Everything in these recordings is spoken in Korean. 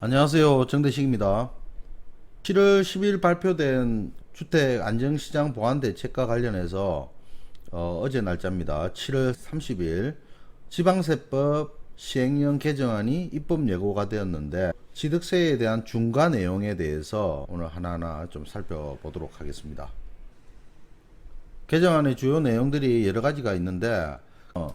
안녕하세요. 정대식입니다. 7월 10일 발표된 주택 안정시장 보완 대책과 관련해서 어, 어제 날짜입니다. 7월 30일 지방세법 시행령 개정안이 입법 예고가 되었는데 취득세에 대한 중과 내용에 대해서 오늘 하나하나 좀 살펴보도록 하겠습니다. 개정안의 주요 내용들이 여러 가지가 있는데 어,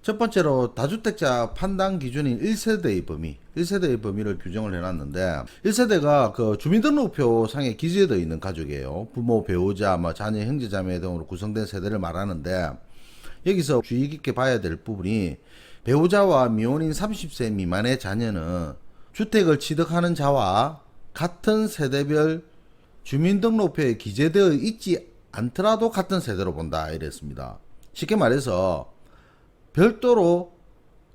첫 번째로 다주택자 판단 기준인 1세대의 범위, 1세대의 범위를 규정을 해놨는데 1세대가 그 주민등록표 상에 기재되어 있는 가족이에요. 부모, 배우자, 뭐 자녀, 형제, 자매 등으로 구성된 세대를 말하는데 여기서 주의 깊게 봐야 될 부분이 배우자와 미혼인 30세 미만의 자녀는 주택을 취득하는 자와 같은 세대별 주민등록표에 기재되어 있지 않더라도 같은 세대로 본다 이랬습니다. 쉽게 말해서 별도로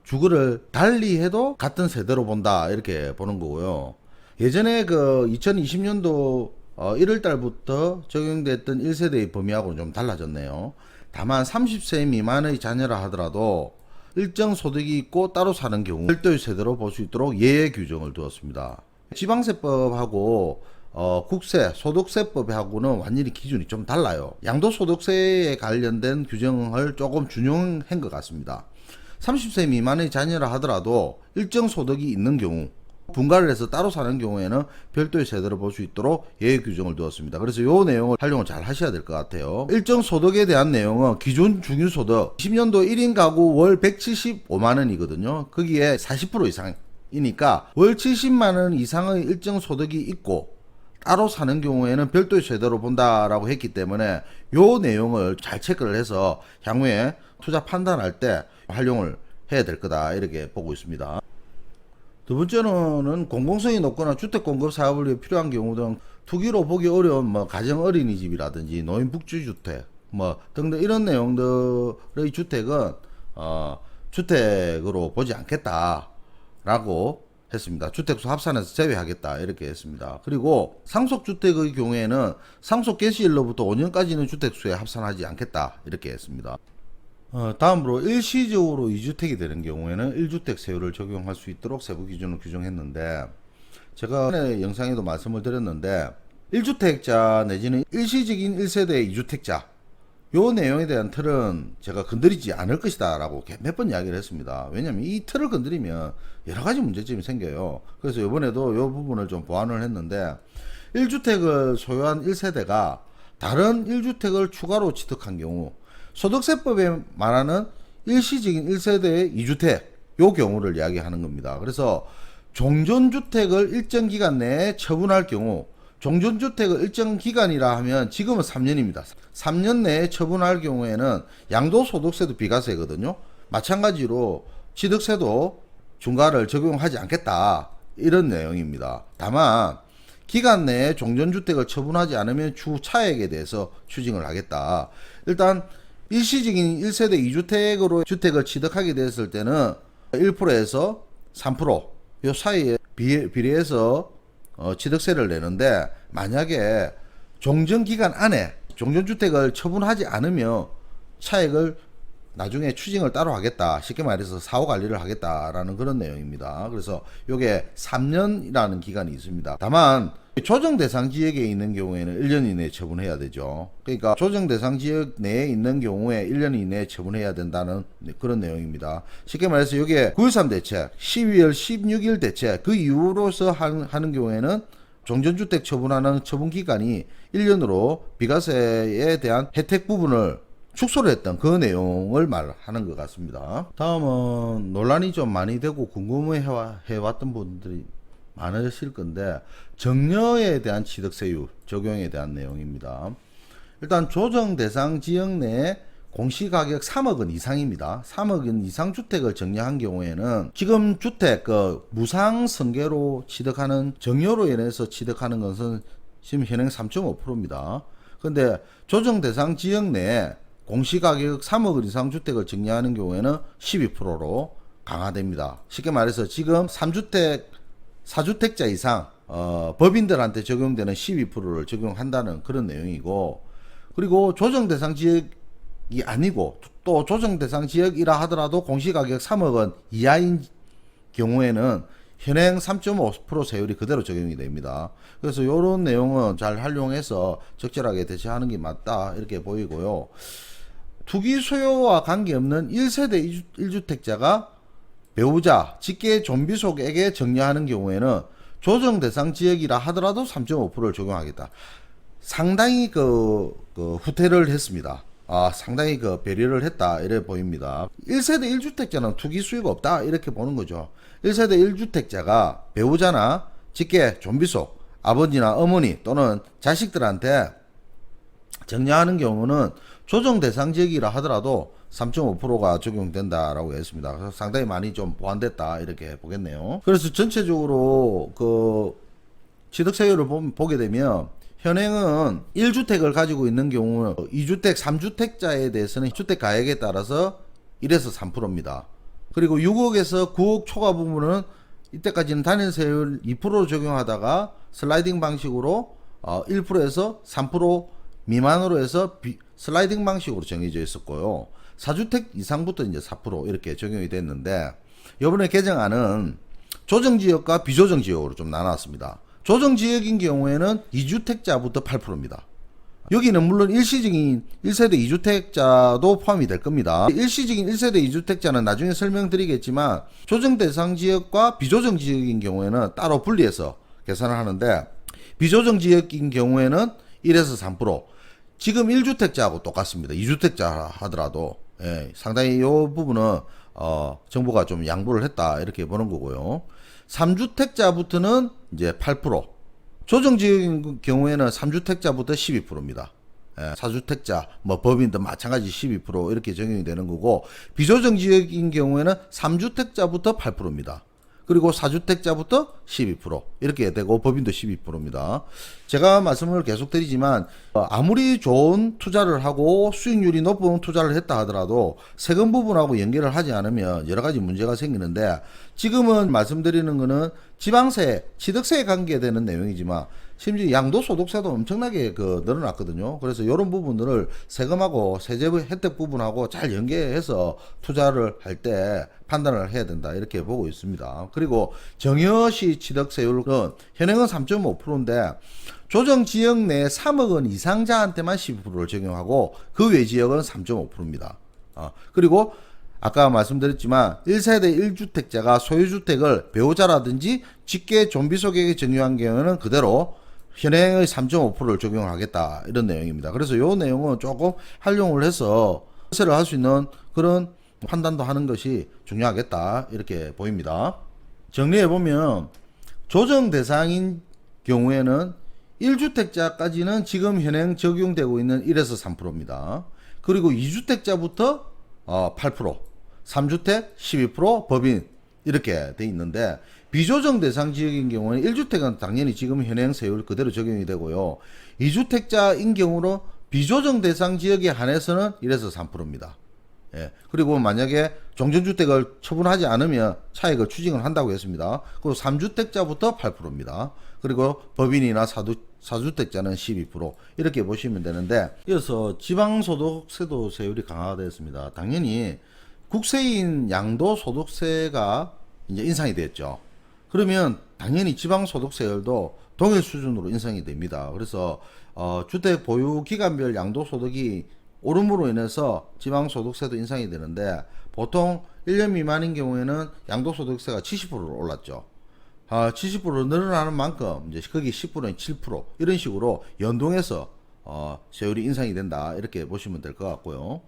주거를 달리 해도 같은 세대로 본다 이렇게 보는 거고요. 예전에 그 2020년도 1월 달부터 적용됐던 1세대의 범위하고는 좀 달라졌네요. 다만 30세 미만의 자녀라 하더라도 일정 소득이 있고 따로 사는 경우 별도의 세대로 볼 수 있도록 예외 규정을 두었습니다. 지방세법하고 어, 국세, 소득세법하고는 완전히 기준이 좀 달라요. 양도소득세에 관련된 규정을 조금 준용한 것 같습니다. 30세 미만의 자녀라 하더라도 일정 소득이 있는 경우 분가를 해서 따로 사는 경우에는 별도의 세대로 볼수 있도록 예외 규정을 두었습니다. 그래서 이 내용을 활용을 잘 하셔야 될 것 같아요. 일정 소득에 대한 내용은 기준 중위소득 10년도 1인 가구 월 175만 원이거든요. 거기에 40% 이상이니까 월 70만 원 이상의 일정 소득이 있고 따로 사는 경우에는 별도의 세대로 본다라고 했기 때문에 요 내용을 잘 체크를 해서 향후에 투자 판단할 때 활용을 해야 될 거다 이렇게 보고 있습니다. 두 번째로는 공공성이 높거나 주택 공급 사업을 위해 필요한 경우 등 투기로 보기 어려운 뭐 가정 어린이집이라든지 노인 복지 주택 뭐 등등 이런 내용들의 주택은 어 주택으로 보지 않겠다라고 했습니다. 주택수 합산해서 제외하겠다 이렇게 했습니다. 그리고 상속주택의 경우에는 상속 개시일로부터 5년까지는 주택수에 합산하지 않겠다 이렇게 했습니다. 어, 다음으로 일시적으로 2주택이 되는 경우에는 1주택 세율을 적용할 수 있도록 세부 기준을 규정했는데 제가 전에 영상에도 말씀을 드렸는데 1주택자 내지는 일시적인 1세대 2주택자 요 내용에 대한 틀은 제가 건드리지 않을 것이다 라고 몇 번 이야기를 했습니다. 왜냐면 이 틀을 건드리면 여러 가지 문제점이 생겨요. 그래서 이번에도 요 부분을 좀 보완을 했는데 1주택을 소유한 1세대가 다른 1주택을 추가로 취득한 경우 소득세법에 말하는 일시적인 1세대의 2주택 요 경우를 이야기하는 겁니다. 그래서 종전주택을 일정 기간 내에 처분할 경우 종전주택을 일정 기간이라 하면 지금은 3년입니다. 3년 내에 처분할 경우에는 양도소득세도 비과세거든요. 마찬가지로 취득세도 중과를 적용하지 않겠다. 이런 내용입니다. 다만 기간 내에 종전주택을 처분하지 않으면 추후 차액에 대해서 추징을 하겠다. 일단 일시적인 1세대 2주택으로 주택을 취득하게 됐을 때는 1%에서 3%요 사이에 비, 비례해서 어, 취득세를 내는데 만약에 종전 기간 안에 종전주택을 처분하지 않으면 차액을 나중에 추징을 따로 하겠다. 쉽게 말해서 사후 관리를 하겠다라는 그런 내용입니다. 그래서 요게 3년이라는 기간이 있습니다. 다만 조정 대상 지역에 있는 경우에는 1년 이내에 처분해야 되죠. 그러니까 조정 대상 지역 내에 있는 경우에 1년 이내에 처분해야 된다는 그런 내용입니다. 쉽게 말해서 이게 9.13 대책, 12월 16일 대책 그 이후로서 하는 경우에는 종전주택 처분하는 처분 기간이 1년으로 비과세에 대한 혜택 부분을 축소를 했던 그 내용을 말하는 것 같습니다. 다음은 논란이 좀 많이 되고 궁금해 해왔던 분들이 많으실 건데 정려에 대한 취득세율 적용에 대한 내용입니다. 일단 조정 대상 지역 내 공시가격 3억 원 이상입니다. 3억 원 이상 주택을 정려한 경우에는 지금 주택 그 무상 승계로 취득하는 정려로 인해서 취득하는 것은 지금 현행 3.5%입니다. 근데 조정 대상 지역 내 공시가격 3억 원 이상 주택을 정리하는 경우에는 12%로 강화됩니다. 쉽게 말해서 지금 3주택 4주택자 이상 어, 법인들한테 적용되는 12%를 적용한다는 그런 내용이고 그리고 조정 대상 지역이 아니고 또 조정 대상 지역이라 하더라도 공시가격 3억 원 이하인 경우에는 현행 3.5% 세율이 그대로 적용이 됩니다. 그래서 이런 내용은 잘 활용해서 적절하게 대처하는 게 맞다 이렇게 보이고요. 투기 수요와 관계없는 1세대 1주택자가 배우자, 직계 좀비 속에게 정리하는 경우에는 조정 대상 지역이라 하더라도 3.5%를 적용하겠다. 상당히 그, 그 후퇴를 했습니다. 아, 상당히 그 배려를 했다. 이래 보입니다. 1세대 1주택자는 투기 수요가 없다. 이렇게 보는 거죠. 1세대 1주택자가 배우자나 직계 좀비 속, 아버지나 어머니 또는 자식들한테 정리하는 경우는 조정 대상 지역이라 하더라도 3.5%가 적용된다라고 했습니다. 그래서 상당히 많이 좀 보완됐다 이렇게 보겠네요. 그래서 전체적으로 그 취득세율을 보- 보게 되면 현행은 1주택을 가지고 있는 경우 2주택, 3주택자에 대해서는 주택 가액에 따라서 1에서 3%입니다. 그리고 6억에서 9억 초과 부분은 이때까지는 단일세율 2% 적용하다가 슬라이딩 방식으로 어 1%에서 3% 미만으로 해서 비- 슬라이딩 방식으로 정해져 있었고요. 4주택 이상부터 이제 4% 이렇게 적용이 됐는데 이번에 개정안은 조정 지역과 비조정 지역으로 좀 나눴습니다. 조정 지역인 경우에는 2주택자부터 8%입니다. 여기는 물론 일시적인 1세대 2주택자도 포함이 될 겁니다. 일시적인 1세대 2주택자는 나중에 설명드리겠지만 조정 대상 지역과 비조정 지역인 경우에는 따로 분리해서 계산을 하는데 비조정 지역인 경우에는 1에서 3% 지금 1주택자하고 똑같습니다. 2주택자 하더라도 예, 상당히 이 부분은 어, 정부가 좀 양보를 했다 이렇게 보는 거고요. 3주택자부터는 이제 8%, 조정 지역인 경우에는 3주택자부터 12%입니다. 예, 4주택자, 뭐 법인도 마찬가지 12% 이렇게 적용이 되는 거고 비조정 지역인 경우에는 3주택자부터 8%입니다. 그리고 4주택자부터 12% 이렇게 되고 법인도 12%입니다. 제가 말씀을 계속 드리지만 어, 아무리 좋은 투자를 하고 수익률이 높은 투자를 했다 하더라도 세금 부분하고 연결을 하지 않으면 여러 가지 문제가 생기는데 지금은 말씀드리는 거는 지방세, 취득세에 관계되는 내용이지만 심지어 양도 소득세도 엄청나게 그 늘어났거든요. 그래서 이런 부분들을 세금하고 세제 혜택 부분하고 잘 연계해서 투자를 할 때 판단을 해야 된다 이렇게 보고 있습니다. 그리고 정여시 취득세율은 현행은 3.5%인데 조정 지역 내 3억 원 이상 자한테만 12%를 적용하고 그 외 지역은 3.5%입니다. 어, 그리고 아까 말씀드렸지만 1세대 1주택자가 소유주택을 배우자라든지 직계 좀비속에게 정유한 경우에는 그대로 현행의 3.5%를 적용하겠다 이런 내용입니다. 그래서 이 내용은 조금 활용을 해서 세를 할 수 있는 그런 판단도 하는 것이 중요하겠다 이렇게 보입니다. 정리해 보면 조정 대상인 경우에는 1주택자까지는 지금 현행 적용되고 있는 1에서 3%입니다. 그리고 2주택자부터 어, 8%, 3주택 12%, 법인 이렇게 돼 있는데 비조정 대상 지역인 경우는 1주택은 당연히 지금 현행 세율 그대로 적용이 되고요. 2주택자인 경우로 비조정 대상 지역에 한해서는 1에서 3%입니다. 예. 그리고 만약에 종전주택을 처분하지 않으면 차익을 추징을 한다고 했습니다. 그리고 3주택자부터 8%입니다. 그리고 법인이나 사두, 사주택자는 12% 이렇게 보시면 되는데 이어서 지방소득세도 세율이 강화되었습니다. 당연히 국세인 양도소득세가 이제 인상이 됐죠. 그러면 당연히 지방소득세율도 동일 수준으로 인상이 됩니다. 그래서 어, 주택 보유 기간별 양도소득이 오름으로 인해서 지방소득세도 인상이 되는데 보통 1년 미만인 경우에는 양도소득세가 70%로 올랐죠. 아, 70% 늘어나는 만큼 이제 거기 10%는 7% 이런 식으로 연동해서 어, 세율이 인상이 된다 이렇게 보시면 될 것 같고요.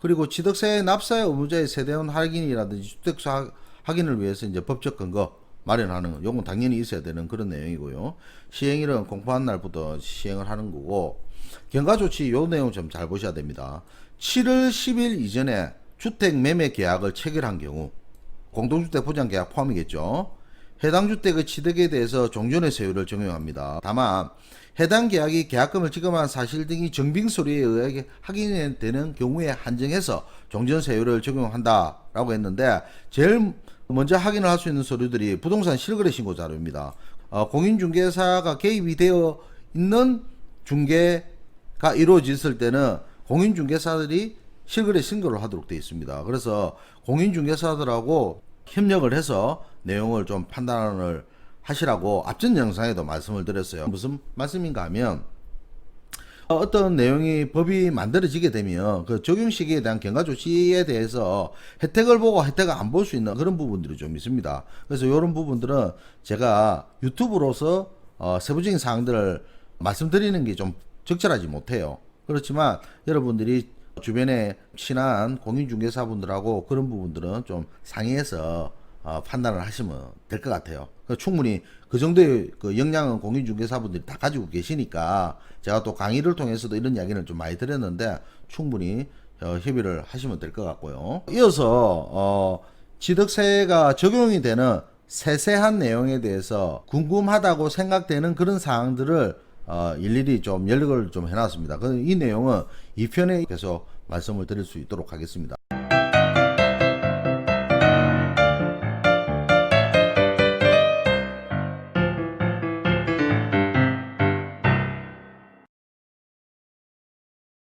그리고 취득세 납세 의무자의 세대원 할인이라든지 주택수 하- 확인을 위해서 이제 법적 근거 마련하는 거, 요건 당연히 있어야 되는 그런 내용이고요. 시행일은 공포한 날부터 시행을 하는 거고 경과 조치 요 내용 좀 잘 보셔야 됩니다. 7월 10일 이전에 주택 매매 계약을 체결한 경우 공동주택 보장 계약 포함이겠죠. 해당 주택의 취득에 대해서 종전의 세율을 적용합니다. 다만 해당 계약이 계약금을 지급한 사실 등이 정빙서류에 의하게 확인되는 경우에 한정해서 종전 세율을 적용한다라고 했는데 제일 먼저 확인을 할 수 있는 서류들이 부동산 실거래 신고 자료입니다. 어, 공인중개사가 개입이 되어 있는 중개가 이루어졌을 때는 공인중개사들이 실거래 신고를 하도록 되어 있습니다. 그래서 공인중개사들하고 협력을 해서 내용을 좀 판단을 하시라고 앞전 영상에도 말씀을 드렸어요. 무슨 말씀인가 하면 어, 어떤 내용이 법이 만들어지게 되면 그 적용 시기에 대한 경과 조치에 대해서 혜택을 보고 혜택을 안 볼 수 있는 그런 부분들이 좀 있습니다. 그래서 이런 부분들은 제가 유튜브로서 어, 세부적인 사항들을 말씀드리는 게 좀 적절하지 못해요. 그렇지만 여러분들이 주변에 친한 공인중개사분들하고 그런 부분들은 좀 상의해서 어, 판단을 하시면 될 것 같아요. 그 충분히 그 정도의 그 역량은 공인중개사분들이 다 가지고 계시니까 제가 또 강의를 통해서도 이런 이야기를 좀 많이 드렸는데 충분히 어, 협의를 하시면 될 것 같고요. 이어서 어, 취득세가 적용이 되는 세세한 내용에 대해서 궁금하다고 생각되는 그런 사항들을 어, 일일이 좀 연락을 좀 해놨습니다. 그이 내용은 2편에 계속 말씀을 드릴 수 있도록 하겠습니다.